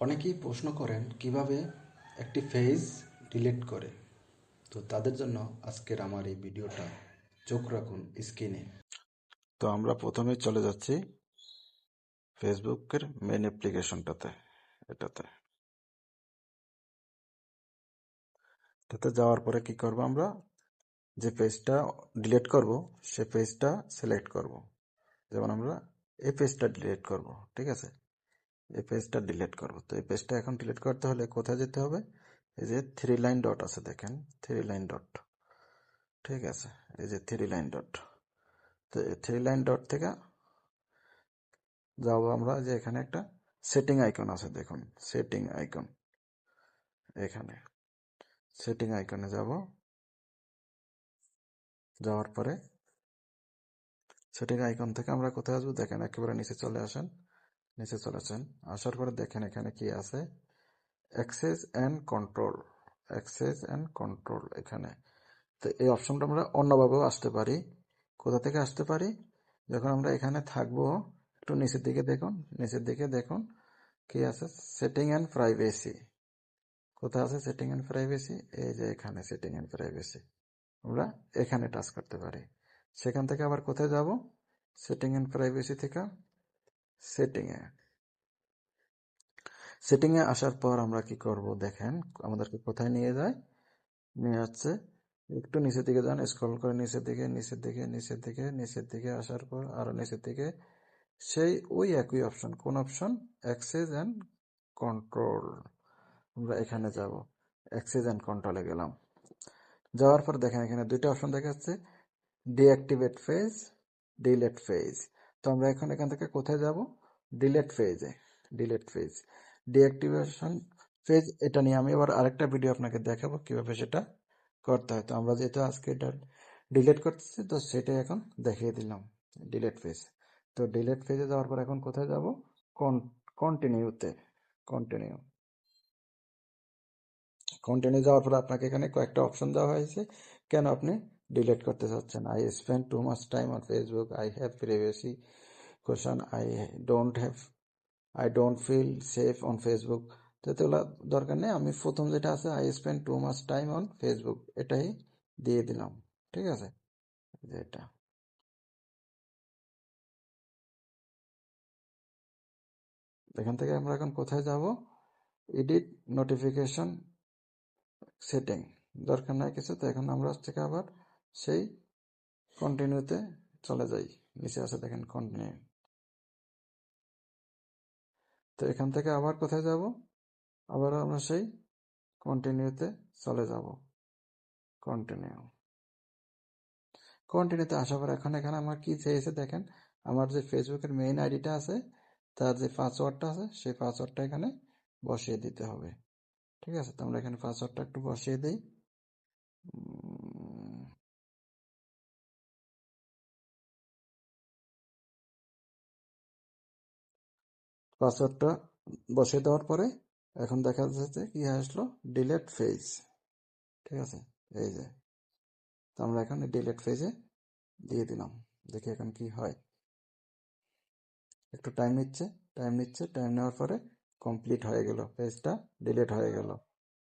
অনেকেই প্রশ্ন করেন কীভাবে একটি পেজ ডিলিট করে। তো তাদের জন্য আজকের আমার এই ভিডিওটা চোখ রাখুন স্ক্রিনে। তো আমরা প্রথমে চলে যাচ্ছি ফেসবুকের মেন অ্যাপ্লিকেশনটাতে এটাতে। এটাতে যাওয়ার পরে কি করব আমরা? যে পেজটা ডিলিট করব, সে পেজটা সিলেক্ট করব। যেমন আমরা এই পেজটা ডিলিট করব, ঠিক আছে? এই পেজটা ডিলিট করব। তো এই পেজটা এখন ডিলিট করতে হলে কোথায় যেতে হবে? এই যে থ্রি লাইন ডট আছে দেখেন থ্রি লাইন ডট ঠিক আছে, এই যে থ্রি লাইন ডট তো এই থ্রি লাইন ডট থেকে যাব আমরা যে এখানে একটা সেটিং আইকন আছে, দেখুন সেটিং আইকন এখানে সেটিং আইকনে যাব। যাওয়ার পরে সেটিং আইকন থেকে আমরা কোথায় আসব? দেখেন, একেবারে নিচে চলে আসেন। নিচে চলে আসেন। আসার পরে দেখেন এখানে কি আছে? Access and control access and control এখানে। তো এই অপশনটা আমরা অন্যভাবেও আসতে পারি। কোথা থেকে আসতে পারি? যখন আমরা এখানে থাকব, একটু নিচের দিকে দেখুন, নিচের দিকে দেখুন, কি আছে? সেটিং অ্যান্ড প্রাইভেসি কোথায় আছে সেটিং অ্যান্ড প্রাইভেসি এই যে এখানে সেটিং অ্যান্ড প্রাইভেসি আমরা এখানে টাচ করতে পারি। সেখান থেকে আবার কোথায় যাব? সেটিং অ্যান্ড প্রাইভেসি থেকে। সেটিংয়ে আসার পর আমরা কি করব দেখেন, আমাদেরকে কোথায় নিয়ে যায়? নিয়ে যাচ্ছে, একটু নিচের দিকে যান স্ক্রল করে নিচের দিকে নিচের দিকে নিচের দিকে নিচের দিকে আসার পর আরও নিচের দিকে। সেই ওই একই অপশন কোন অপশন অ্যাক্সেস অ্যান্ড কন্ট্রোল আমরা এখানে যাব অ্যাক্সেস অ্যান্ড কন্ট্রোলে গেলাম। যাওয়ার পর দেখেন এখানে দুইটা অপশন দেখা যাচ্ছে ডিঅ্যাক্টিভেট ফেজ ডিলেট ফেজ তো আমরা এখন এখান থেকে কোথায় যাব? ডিলেট ফেজে ডিলেট ফেজ ডিঅ্যাক্টিভেশন ফেজ এটা নিয়ে আমি আবার আরেকটা ভিডিও আপনাকে দেখাবো কীভাবে সেটা করতে হয়। তো আমরা যেহেতু আজকে এটা ডিলেট করতেছি, তো সেটাই এখন দেখিয়ে দিলাম ডিলেট ফেজ তো ডিলেট ফেজে যাওয়ার পর এখন কোথায় যাব? কন কন্টিনিউতে কন্টিনিউ কন্টিনিউ যাওয়ার পর আপনাকে এখানে কয়েকটা অপশন দেওয়া হয়েছে। কেন আপনি ডিলিট করতে চাচ্ছেন। I spend too much time on Facebook I have privacy question I don't have I don't feel safe on Facebook তো এগুলো দরকার নেই। আমি প্রথম যেটা আছে I spend too much time on Facebook এটাই দিয়ে দিলাম। ঠিক আছে? যেটা। এখান থেকে আমরা এখন কোথায় যাব? এডিট নোটিফিকেশন সেটিং দরকার নাই কিছু, তো এখন আমরা থেকে আবার সেই কন্টিনিউতে চলে যাই। নিচে আছে দেখেন কন্টিনিউ তো এখান থেকে আবার কোথায় যাব? আবার আমরা সেই কন্টিনিউতে চলে যাব। কন্টিনিউ কন্টিনিউতে আসার পর এখন এখানে আমার কি চেয়েছে দেখেন? আমার যে ফেসবুকের মেইন আইডিটা আছে, তার যে পাসওয়ার্ডটা আছে, সেই পাসওয়ার্ডটা এখানে বসিয়ে দিতে হবে। ঠিক আছে? তো আমরা এখানে পাসওয়ার্ডটা একটু বসিয়ে দিই। পাসওয়ার্ডটা বসিয়ে দেওয়ার পরে এখন দেখা যাচ্ছে কি আসলো? ডিলেট ফেজ ঠিক আছে? এই যে। তো আমরা এখন ডিলেট ফেজে দিয়ে দিলাম। দেখি এখন কি হয়। একটু টাইম নিচ্ছে। টাইম নিচ্ছে। টাইম নেওয়ার পরে কমপ্লিট হয়ে গেল। পেজটা ডিলেট হয়ে গেল।